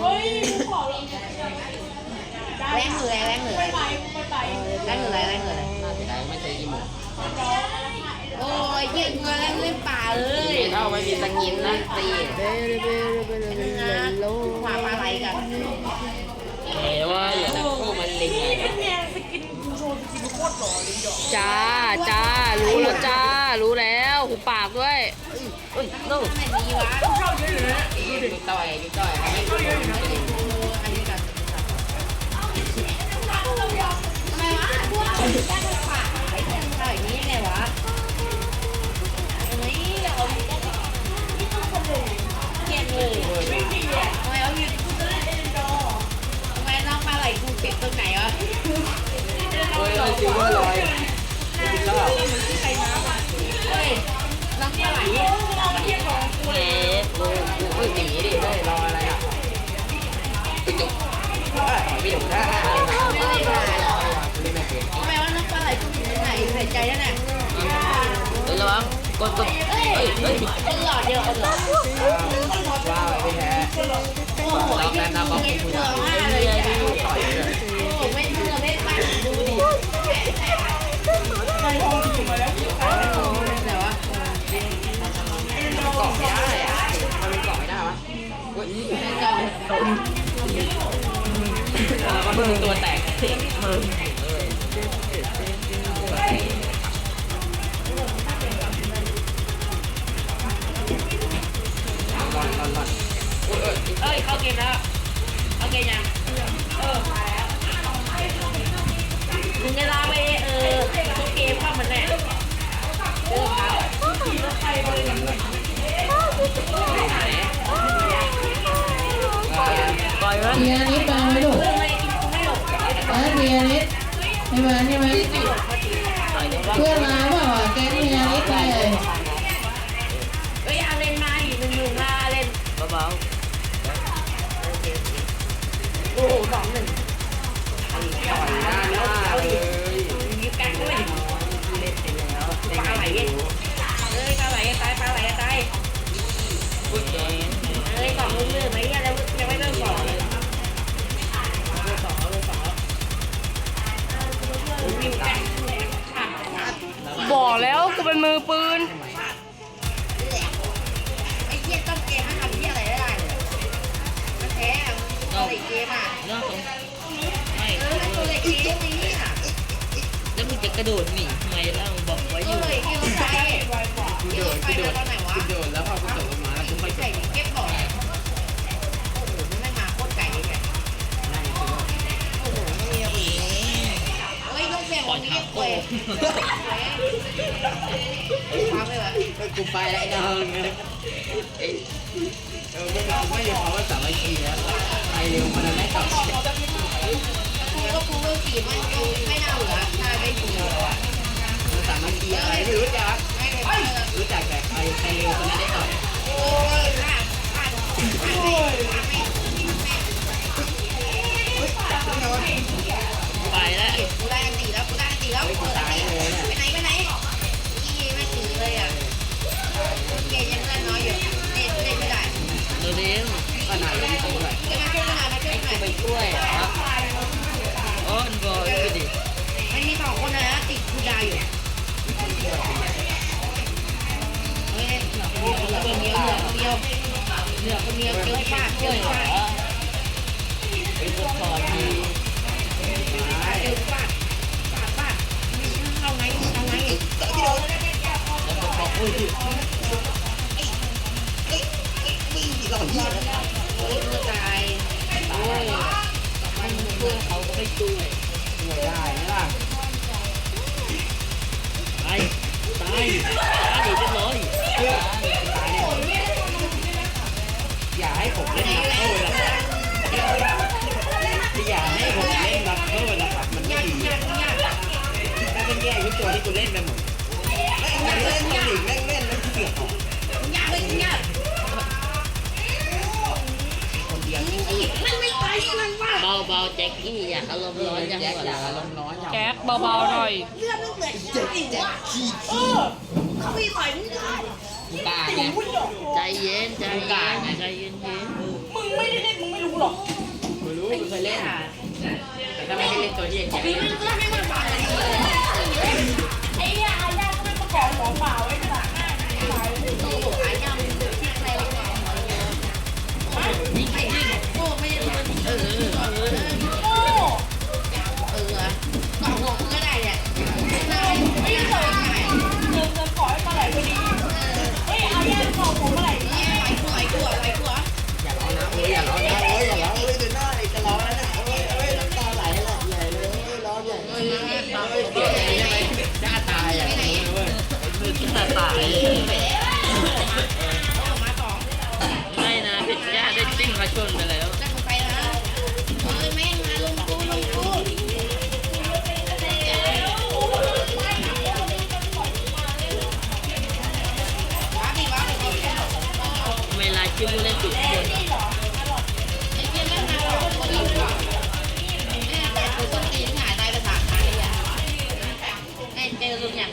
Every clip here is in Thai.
เฮ้ยกูขอลองแรงมือแรงมือไปไปไปไปแรงมือแรงมือน่าจะได้ไม่ใช่กี่โมงโอ้ยยืดมือแรงเล่นป่าเลยเท่าไม่มีสกินนะตีขวาปลาไหลกันเอ๋ว่าอย่าทั้งคู่มันลิงไงเนี่ยสกินโชว์สกินโคตรหล่อเลยดอกจ้าจ้ารู้แล้วจ้ารู้แล้วหูปากด้วยเฮ้ยนู่นไหนดีวะเข้าเยอะอยู่นะ ยุกต่อยยุต่อยไม่ถูกอันนี้กันทำไมวะได้กันขวาไอ้เจ้าต่อยนี้ไงวะอันนี้เราเกียดเลยไม่ดีอะทำไมเอาอยู่ทำไมน้องปลาไหลกูเก็บตรงไหนวะเฮ้ยซิลเวอร์ลอยไม่กินแล้วเฮ้ยน้องปลาไหล กูหนีดิเฮ้ยรออะไรอะจุ๊บไม่ถูกได้ไม่ได้ไม่เป็นทำไมว่าน้องปลาไหลกูอยู่ตรงไหนใส่ใจแล้วน่ะระวังกดกดเฮ้ยเฮ้ยเฮ้ยคนหลอดเดียวคนหลอดว้าวไม่แพ้โอ้โหไอ้เงี้ยเงี้ยเบื่อมากเล ตมันมึงตัวแตกมึงรอนรอนรอนเอ้ยเข้าเกมแล้วเข้าเกมยังเออถึงเวลาไปเออทุกเกมเข้ามันแน่เออ ต่อยมันเทียนิดมาไหมลูกเออไม่กินไม่หลบเออเทียนิดไม่มาใช่ไหมเดี๋ยวว่าเพื่อนมาเปล่าอะแก๊งเทียนิดเลยเฮ้ยอาเลนมาอีกหนึ่งหนึ่งมาอาเลนเบาโอ้โหสองหนึ่งต่อยหน้าหน้าเลยยิบกันด้วยเล่นไปแล้วปลาไหลเอ้ยปลาไหลตายปลาไหลตายอุ้ยเอเอ้ แล้วกูเป็นมือปืน ไอ้เหี้ยต้นเกมมันทำเหี้ยอะไรได้เลยมันแพ้ตัวเล็กเกมอะเนาะไม่เออตัวเล็กเกมนี้อะแล้วมึงจะกระโดดหนีทำไมล่ะมึงบอกไว้อตัยู่วเล็กเกมมันไปกูโดดกูโดดกูโดดแล้ว ฟังเลยวะกูไปแล้วน้องเอ้ยเออไม่ไม่ได้เขาว่าสามัคคีแล้วใครเร็วมันไม่ต่อกูก็กูเลือกสีมันก็ไม่น่าเหลือถ้าได้ดูสามัคคีอะไรไม่รู้จักไม่รู้จักแต่ใครใครเร็วคนนั้นได้ต่อยโอ้ยน่าน่าโอ้ยไปแล้วกูได้อันตีแล้ว แล้วเปิดอันไปไหนไปไหนยี่ไม่ถือเลยอะเกยังเล่นน้อยอยู่เล่นเล่นไม่ได้เดี๋ยวขนาดนี้ตัวไหนจะมาช่วยหน่อยมาช่วยหน่อยไปช่วยครับอ้อนบอยไปดิมันมีสองคนนะติดกูดาอยู่เฮ้ยเหลือคนเดียวเหลือคนเดียวเหลือคนเดียวเหลือคนเดียวเจอฟาดเจอฟาดไอ้พวกคอ บอกอุ้ยเฮ้ยกูตายโอ้ยมันเพื่อนเขาก็ไม่ช่วยช่วยได้ไหมล่ะตายตายตายเรียบร้อยตายอย่าให้ผมเล่นนักโทษนะครับอย่าให้ผมเล่นบัคเคิลนะครับมันไม่ดีถ้าเป็นแย่ทุกตัวที่กูเล่นไปหมด เล่นเล่นเล่นเล่นเล่นแล้วเสียของยากเลยยากคนเดียวนี่มันไม่ไปมันว่าเบาเบาแจ็คกี้อย่าอารมณ์ร้อนอย่าอย่าอารมณ์ร้อนอย่าแก๊กเบาๆหน่อยเลือดมันเหมือนจริงว่ะเออเขาไม่ต่อยไม่ได้กูกล้าไงใจเย็นใจเย็นใจเย็นเย็นมึงงไม่ได้เล่นมึงไม่รู้หรอกกูรู้กูเคยเล่นแต่ถ้าไม่ได้เล่นตัวที่เจ็บพี่มันก็ให้ ของป่าไว้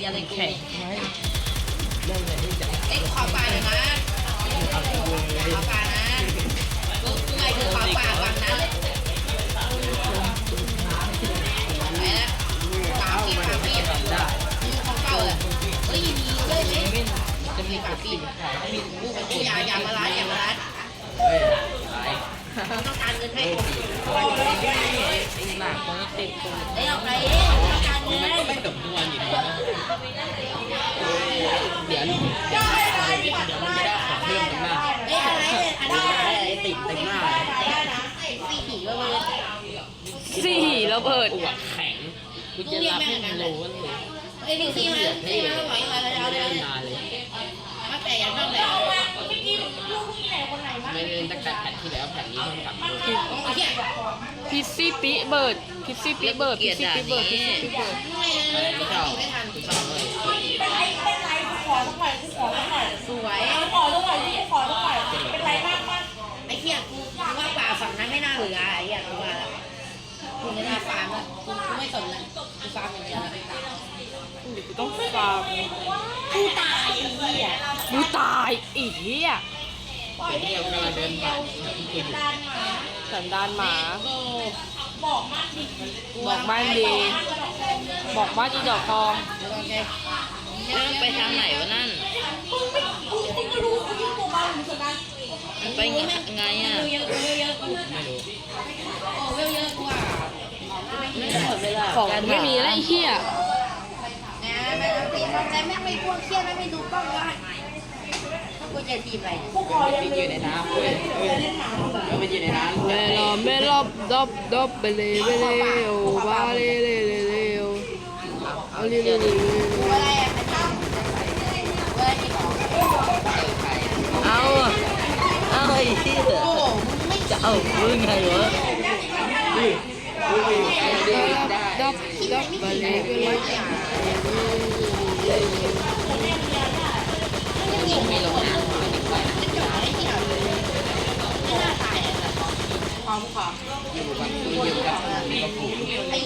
เจอลุงอย่างเดียวเลยกูแข่งไอ้ขอปลาเลยนะขอปลานะกูกูไงคือขอปลาฝั่งนั้นไปแล้วปลาพี่ปลาพี่ได้ของเก่าเลยเฮ้ยมีเลยเลยจะมีปลาพี่กูกูอย่าอย่ามาร้านอย่ามาร้าน ต้องการเงินให้หนักคนติดคนไอ้เอาไปต้องการเงินมันก็ไม่สมควรอยู่ดีนะเดี๋ยวเดี๋ยวมันจะได้ของเพิ่มกันมากไอ้อะไรอันนี้ไอ้ติดเต็มหน้าสี่หีก็เลยสี่ระเบิดแข็งกูจะรับให้มันรู้เลยไอ้ที่มาที่มาไหวอะไรเอาเลยนานเลยมาแต่ยังต้องแบบ เมื่อกี้ลูกผู้ใหญ่คนไหนมาไม่เล่นตั้งแต่แผ่นที่แล้วแผ่นนี้เพิ่งกลับมาโอ้ยพิซซี่ปิเบิร์ดพิซซี่ปิเบิร์ดพิซซี่ปิเบิร์ดพิซซี่ปิเบิร์ดอะไรไม่ชอบไม่ทันไม่ชอบเลยเป็นไรเป็นไรกูขอสักหน่อยกูขอสักหน่อยสวยขอสักหน่อยดิขอสักหน่อยเป็นไรมากมั้ยไอ้เหี้ยกูว่าป่าฝั่งนั้นไม่น่าเหลือไอ้เหี้ยกูว่ากูไม่น่าฟาร์มแล้วกูกูไม่สนแล้วกูฟาร์มอย่างเดียว เดี๋ยวกูต้องฟาร์มกูตายไอ้เหี้ยกูตายอีกเหี้ยเดี๋ยวนี้เรากำลังเดินผ่านที่คุยอยู่สันดานหมา บอกมากดิบอกบ้านดี บอกบ้านอีดอกทองโอเคไปทางไหนวะนั่นมึงไม่กูจริงก็รู้กูยิ่งตัวมาอยู่สนานไปไงไงอะเยอะเยอะเยอะไม่รู้โอ้เยอะเยอะกว่าของไม่มีแล้วไอ้เหี้ย นะแม่ต้องตีแต่แม่ไม่กลัวเครียดแม่ไม่ดูกล้องว่ากูจะทีมอะไรกูขอยังไปเลอยู่ในน้ำเว้ยเว้ยเราไปอยู่ในน้ำเมลอเมลอบดอบดอบเบเลเบเลโอบาเลเลเลเลโอเอาเลเลเลกูอะไรอะเป็นตั้งกูอะไรที่ของเอาเอาไอ้เหี้ยโอ้ไม่จะเอามึงไงวะนี่คุยอยู่ใกล้ดีได้ดอบดอบเบเลเบเลย งให้ลงน้ำไม่ได้จะจบไอ้ที่เราเลยไม่น่าตายอะพร้อมขออยู่กับอยู่กับอยู่กับผมไอ้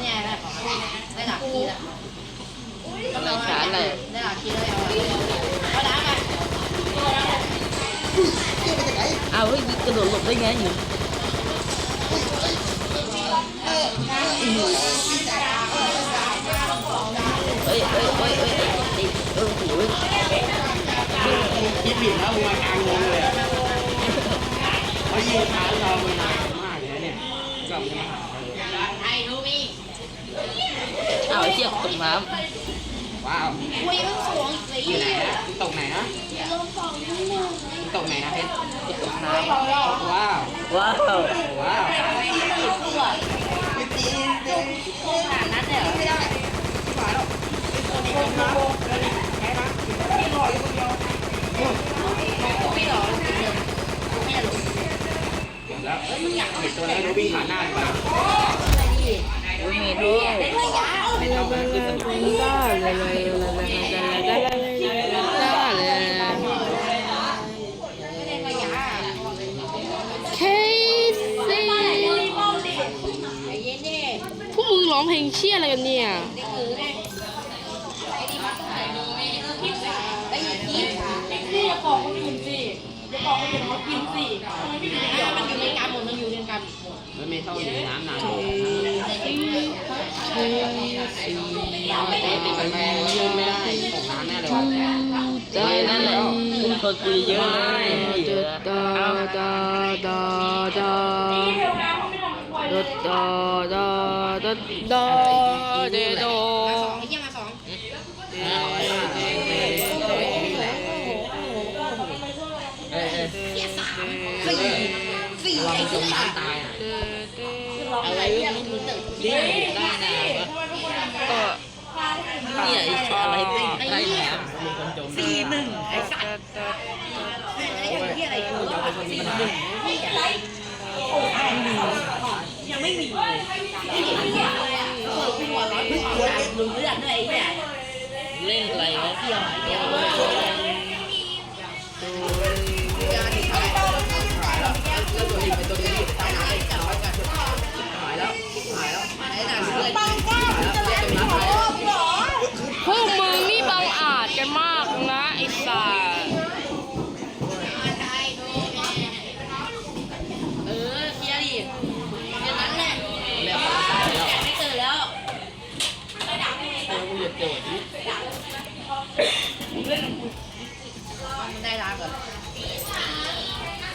เนี่ยได้ของได้หลักทีละอะไราร์จเลยได้หลักทีเลยเอาเอาล้างไปเอาเฮ้ยกระโดดหลบได้ไงอยู่ เฮ้ยเฮ้ยเฮ้ยเฮ้ยเออโหคิดผิดแล้วมึงมากลางวงเลยเขายิงช้าเรามัน นานมากเลยเนี่ยกลับมาไอ้รู้มีเอาไอ้เจี๊ยบตกน้ว้าวคุยเรื่องสวงสีอยู่ไหนนะตกไหนนะลงสองนิดนึงตกไหนนะเพชรำตกน้ว้าวำว้าวว้าวตัวนั้นเลยเหรอไม่หรอจริงเลยไม่หรอกแล้วเห็นตัวแล้ววิ่งผ่านหน้าไปวิ่งด้ยด้เลยยาไม่เท่ากันคือสนุกได้เลยเลยเลย เชี่ยอะไรกันเนี่ยได้คือไงไอ้นี่มันไอ้นี่ไอ้ยี่พี่ขอสี่ทำไมพี่ถึงเดี๋ยวมันอยู่ในการหมดมันอยู่ในการมันไม่เข้าอยู่น้ำนานเทสี่เตะติดกันแม่ยืนไม่ได้ตกน้ำแน่เลยว่ะใจนั่นแหละคนคุยเยอะเลยดาดาดาดาพี่เทวน้ำเขาไม่ทำควยดา ดาดาดาเดโดมาสองไอ้เหี้ยมาสองเอ้ยเอ้ยสี่สี่ลองไอ้จเหี้มตายอะอะไรเนี่ยมันรู้สึกนี่ได้นะก็เนี่ยอะไรติดได้แถมมีคนจมสี่หนึ่งไอ้สัตว์ไอ้เหี้ยอะไรกูสี่หนึ่งนี่อะไรยั งไม่มีเลยไอ้เหี้ยเปิดหัวร้อนหัวมึงเลือดด้วยไอ้เหี้ยเล่นอะไรวะเที่ยวเดี๋ยวเลยย มันได้รักเหรอ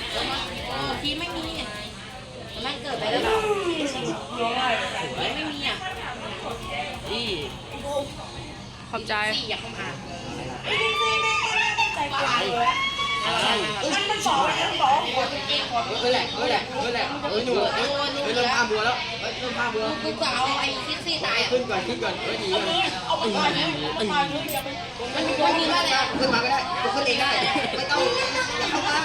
เออทีไม่มีมันเกิดไปแล้วหรอไม่มีอะที่ขอบใจสี่อยากเข้ามาไอ้ที่สี่แม่งไม่ได้ตั้งใจกดเลยมันมันบอกมันบอกกดเองกดเออแหละเออแหละเออแหละเออหนูเออเริ่มข้ามบัวแล้ว เริ่มข้ามบัวกูก็เอาไอ้คิดซี่ตายอะขึ้นก่อนขึ้นก่อนเออดีก่อนเอาไปก่อนนะเอาไปเลยอย่าไปมันมีตัวนี้ว่าอะไรอะขึ้นมาก็ได้ขึ้นเองได้ไม่ต้องอย่าเข้ามา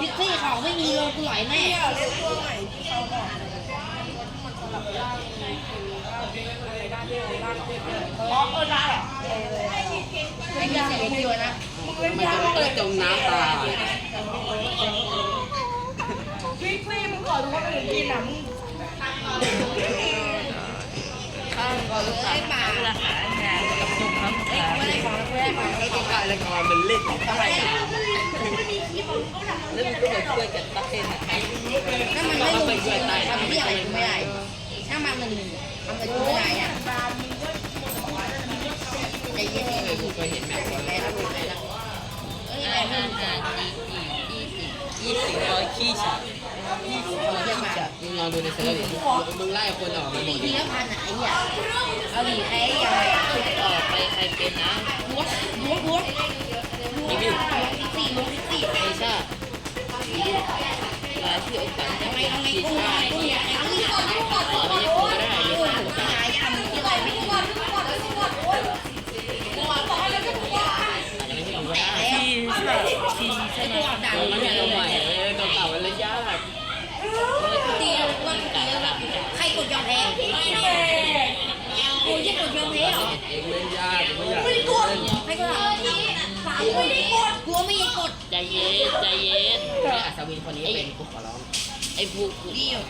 พิซซี่เของไม่มีเลยกูไหลแน่เนี่ยเล่นตัวใหม่ที่เขาบอกอ๋อเออได้เหรอไม่มีเสียงเดียนะมันจะเออจมน้ำตาย ไอ้ป่าไอ้ไม่ได้ของไม่ได้ของไอ้ต้องการละครมันเล่นอะไรอะแล้วมันก็มาช่วยกันตั้งเต้นถ้ามันไม่ลงจริงทำที่อะไรกูไม่ได้ถ้ามันมันทำอะไรกูไม่ได้อะใจเย็นๆเคยเห็นแมวไปแล้วไปแล้วเอ้ยไอ้มันอะยี่สิบร้อยขี้ฉะยี่สิบร้อยขี้ฉะมึงลองดูในเซิร์ฟมึงไล่คนออกมาหมดดีแล้วพันอะไอ้เหี้ยเอาดิไอ้ยังไงต่อไปใครเป็นนะบัวบัวบัวมีมิวสี่บัวสี่ไอชาลายที่อกสันจะทำไมไม่ทำไมขี้กูชากูอยากให้กูกดกูกดกูกดไม่โอ้ได้ยไม่โอ้ได้ยกูหายำที่อะไรไม่กดกูกดกูกดโอ้ยกูบอกให้แล้วกูกดอาจจะไม่ใช่เราก็ได้ทีใช่ไหมดังเรามันไม่เนี่ยเอาใหม่ตัวเก่ามันเลยยาก ตีแล้วกูตีแล้วใครกดยอมแพ้กูจะกดยอมแพ้เหรอเองเลยยากไม่อยากไม่กดใครกดสามไม่ได้กดกูไม่ได้กดใจเย็นใจเย็นไอ้อัศวินคนนี้เป็นกูขอร้องไอ้ผูกดีอยู่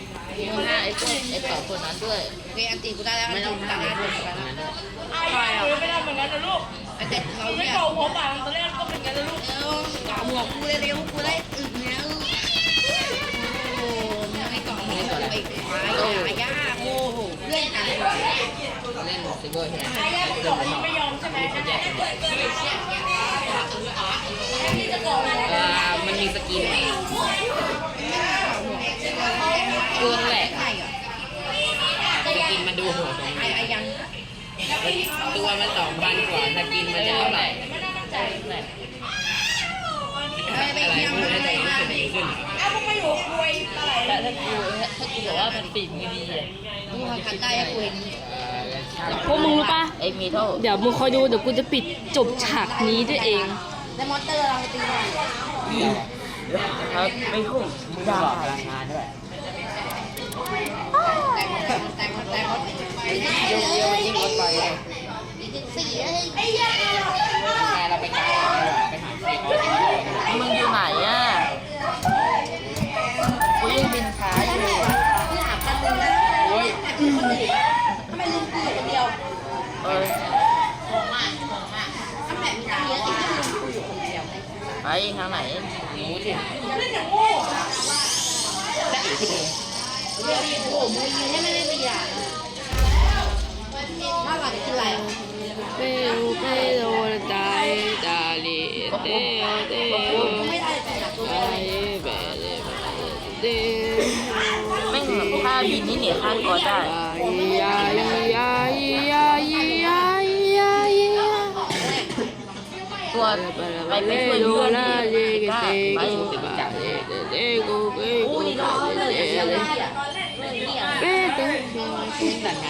กูหน้าไอ้คนไอ้สองคนนั้นด้วยเรียนตีกูได้แล้วไม่ต้องตัดทำหน้าให้ด้ควยนนั้นด้วยไอ้เอ๋ไม่ได้เหมือนกันนะลูกแต่เราไม่เนี่ยโกงผมอะตอนแรกก็เป็นกันนะลูกเออเกาะหมวกกูเร็วกูได้อึดแล้วโอ้ไม่เกาะหมวกไอ้ควายอาย่าโอ้โหเพื่อนกันเล่น ซิเวอร์ใช่ไหมไอ้ย่าบอกบอกมึงไม่ยอมใช่ไหมไอ้พี่จะบอกอะไรอ่ามันมีสกินตัวนั่นแหละใช่เหรอสกินมันดูโหดตรงไอ้นี้ไอ้ยังตัวมันสองพันกว่าสกินมันจะเท่าไหร่ไอ้ไปอะไรยังมันไม่จะได้รู้มาสึกดีขึ้นไอ้มึงไม่อยู่คุยอะไรแต่ถ้ากูถ้ากูบอกว่ามันปิดไม่ดีอะกูทำได้กูเอง พวกมึงรู้ปะไอ้มีเท่าเดี๋ยวมึงคอยดูเดี๋ยวกูจะปิดจบฉากนี้ด้วยเองแล้วมอเตอร์เราตีได้ครับไม่คุ้มมึงบอกพลังงานด้วยแต่หมดแต่หมดแต่หมดเยี่ยวเยี่ยวยิ่งรถไฟเลยสี่เอ้ยไอ้ย่า ไปทางไหนรู้สิเล่นอย่างโง่ได้อีกทีเรียกโอ้โหมึงยิงให้ไม่ได้ตีอะมากกว่าจะขึ้นไรเปโอเปโอตายตาลีเตโอเตโอไม่ได้ตีอะตัวตาอะไรลีเปเดเดไม่เหมือนท่าบินนี่เหนียท่ากอได้ ไปไปช่วยโดเพื่อนลาที่เจกได้เตไปโกบาเดเดโกเปโกอู้นี่น้องเลยเดเดี๋ยวเลเลยเปเดนั่นไง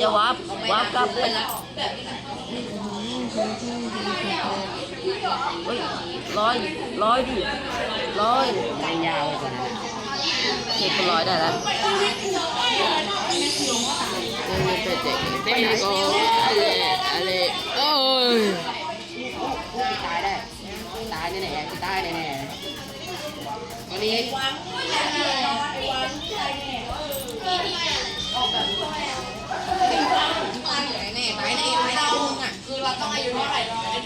จะวับวับกลับไปเฮ้ยร้อยร้อยดิร้อยไกยาวกว่านั้นเจ็ดร้อยได้แล้วเปเดเตโกอะไรอะไรโอ้ย ตายได้ ตายแน่ๆตายแน่ๆวันนี้แน่ตายแน่ไม่ได้มึงอะคือเราต้องอายุเท่าไหร่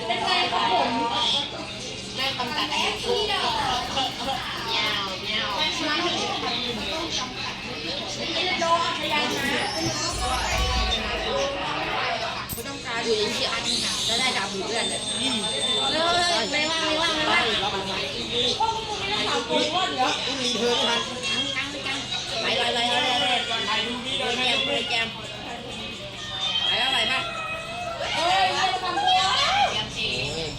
เป็นไงครับผมได้กำจัดอายุยาวยาวโดน องการอยู่ในที่อันนี้นะได้ดาบดูเพื่อนเลยไม่ว่างไม่ว่างไม่ว่างพวกมึงไม่ได้ถามกูว่าเดี๋ยวมีเธอทันไปไปไปไปไปแจมไปแจมไปว่าไปป่ะเอ้ยไม่ได้ทำกู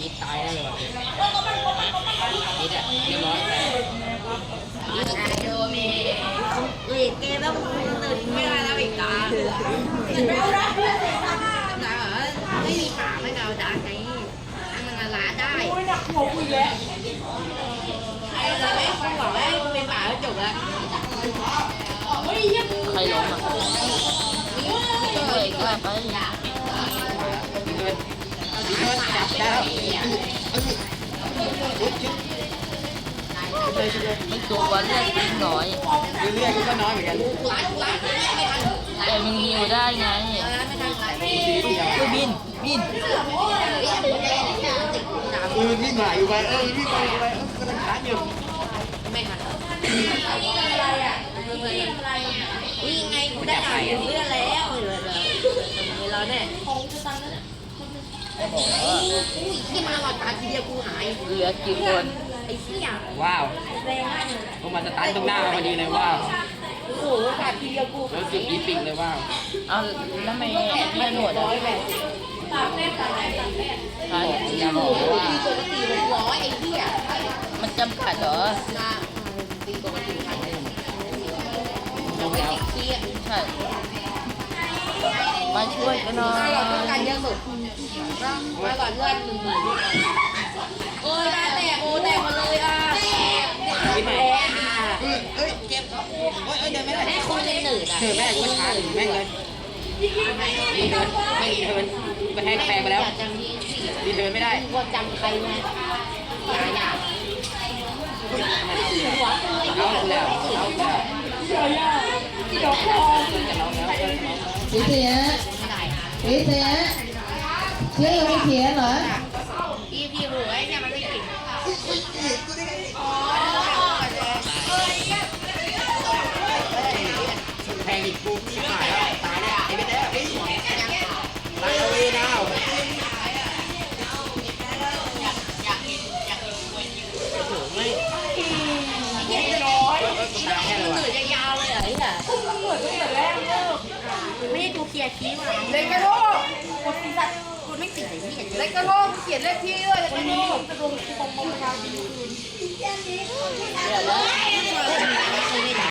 ยิดตายได้เลยว่ะยิดอะเรียบร้อยโดมีเฮ้ยเกมแล้วตื่นไม่ได้แล้วอีกตาไม่เอาละ ได้กูหนักหัวกูแล้วไอ้เราไม่คุณบอกว่าเป็นป่าแล้วจบแล้วเฮ้ยยังใครล้มอะเลยก็ไปมีเธอมีเธอจับได้แล้วมันตัววันเลือดนิดหน่อยเรื่อยๆก็น้อยเหมือนกันแต่มึงฮิวได้ไงคือบิน บิน เออวิ่งไหลอยู่ไปเออวิ่งไหลอยู่ไปเออกำลังช้าอยู่ไม่ทันอะไรอะนี่ไงกูได้อ่านเรื่องแล้วเลยเลยเราเนี่ยของกูตังค์นั่นที่มาหลอดตาทีเดียวกูหายเหลือกี่คนไอ้เสี่ยว้าวแรงมากเลยพวกมันสตันตรงหน้ามาพอดีเลยว้าวโอ้โหตาทีเดียวกูแล้วสิบอีปิงเลยว้าวเอาแล้วไม่ไม่หนวดอะ ตากแน่ตากแน่ตากแน่ใช่อย่าบอกว่าปกติมันร้อยไอ้เหี้ยมันจำกัดเหรอตีปกติพันหนึ่งลงแล้วใช่มาช่วยกันหน่อยเราต้องการเยอะสุดมาก่อนเลือดหนึ่งหมื่นโอ้ยตาแตกโอ้แตกหมดเลยอะแตกคิดใหม่แตกอะเอ้ยเอ้ยเจ็บโอ้ยเอ้ยเดินไม่ได้แม่คุณจะหนืดอะเธอแม่กูช้าถึงแม่เลย ไม่ดีเทิร์นกระแทกกระแพงไปแล้วจำที่สี่ดีเทิร์นไม่ได้ว่าจำใครไหมอย่าอย่าเอาแล้วเอาแล้วเดี๋ยาเดี๋ยวพอจะร้องแล้วจะร้องแล้ววิเสียไม่ได้วิเสียชื่อวิเสียเหรอพี่พี่รู้ไอ้เนี่ยมัน เลขกระโดดกดที่สัตว์ไม่ติดไอ้เหี้เลขกระโดดเขียนเลขที่ด้วยเลขกระโดดกระโดดปองปองทาดีคืนเดี๋ยวเลย